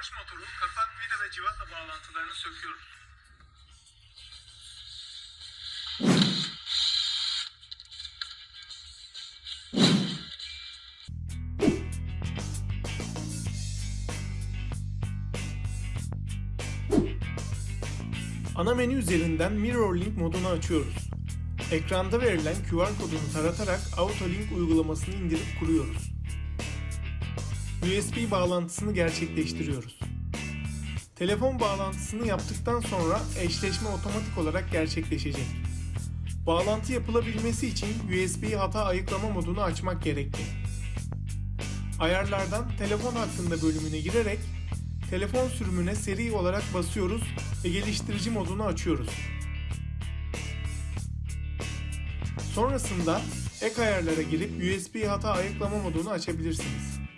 Marş motorunun kapak, vida ve civata bağlantılarını söküyoruz. Ana menü üzerinden Mirrorlink modunu açıyoruz. Ekranda verilen QR kodunu taratarak AutoLink uygulamasını indirip kuruyoruz. USB bağlantısını gerçekleştiriyoruz. Telefon bağlantısını yaptıktan sonra eşleşme otomatik olarak gerçekleşecek. Bağlantı yapılabilmesi için USB hata ayıklama modunu açmak gerekli. Ayarlardan telefon hakkında bölümüne girerek telefon sürümüne seri olarak basıyoruz ve geliştirici modunu açıyoruz. Sonrasında ek ayarlara girip USB hata ayıklama modunu açabilirsiniz.